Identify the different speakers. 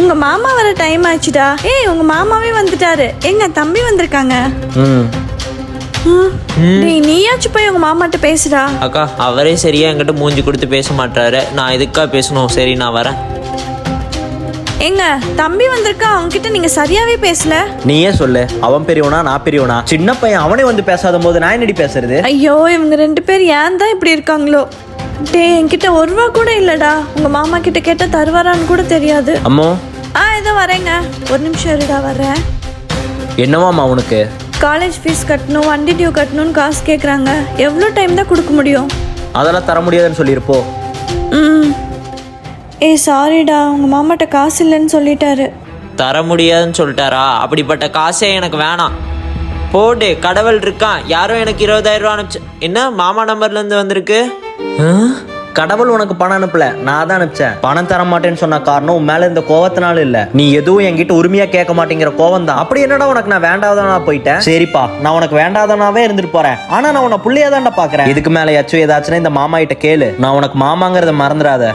Speaker 1: உங்க மாமா வர டைம் ஆச்சுடா. ஏய் உங்க மாமாவே வந்துட்டாரு. எங்க தம்பி வந்திருக்காங்க.
Speaker 2: ம்.
Speaker 1: ம். டேய் நீயாச்சும் போய் உங்க மாமாட்ட பேசுடா.
Speaker 3: அக்கா அவரே சரியா என்கிட்ட மூஞ்சி கொடுத்து பேச மாட்டாரு நான் இதுக்கா பேசணும்? சரி நான் வரேன்.
Speaker 1: எங்க தம்பி வந்திருக்கா? அவங்க கிட்ட நீங்க சரியாவே பேசல.
Speaker 2: நீயே சொல்லு. அவன் பெரியவனா நான் பெரியவனா? சின்ன பையன் அவனே வந்து பேசாத போது நான் என்னடி பேசுறது?
Speaker 1: ஐயோ இவங்க ரெண்டு பேர் ஏன் தான் இப்படி இருக்காங்களோ? டேய் என்கிட்ட ஒரு ரூபா கூட இல்லடா. உங்க மாமா கிட்ட கேட்டா தருவாரான்னு கூட தெரியாது.
Speaker 2: அம்மோ
Speaker 1: வரேங்க. ஒரு நிமிஷம் இருடா வரேன்
Speaker 2: என்னவாம்மா உனக்கு?
Speaker 1: காலேஜ் ஃபீஸ் கட்டணும் வண்டி டியூ கட்டணும்னு காசு கேட்குறாங்க எவ்வளோ டைம் தான் கொடுக்க முடியும்?
Speaker 2: அதெல்லாம் தர முடியாதுன்னு சொல்லியிருப்போ.
Speaker 1: ம். ஏய் சாரிடா உங்கள் மாமாட்ட காசு இல்லைன்னு சொல்லிட்டாரு.
Speaker 3: தர முடியாதுன்னு சொல்லிட்டாரா? அப்படிப்பட்ட காசே எனக்கு வேணாம். போடு கடவுள் இருக்கான். யாரும் எனக்கு இருபதாயிரம் ரூபா அனுப்பிச்சு என்ன மாமா நம்பர்ல இருந்து வந்திருக்கு? ஆ?
Speaker 2: கடவுள் உனக்கு பணம் அனுப்பல. நான் தான் அனுப்பிச்சேன். பணம் தர மாட்டேன்னு சொன்ன காரணம் உன் மேல இந்த கோவத்தினால இல்ல. நீ எதுவும் என்கிட்ட உரிமையா கேட்க மாட்டேங்கிற கோவம் தான் அப்படி என்னடா உனக்கு நான் வேண்டாதானா போயிட்டேன்? சரிப்பா நான் உனக்கு வேண்டாதானாவே இருந்துட்டு போறேன். ஆனா நான் உன்னை புள்ளையா தான்டா பாக்குறேன். இதுக்கு மேல ஏதாச்சும் ஏதாச்சும் இந்த மாமா கிட்ட கேளு. நான் உனக்கு மாமாங்கிறத மறந்துடாத.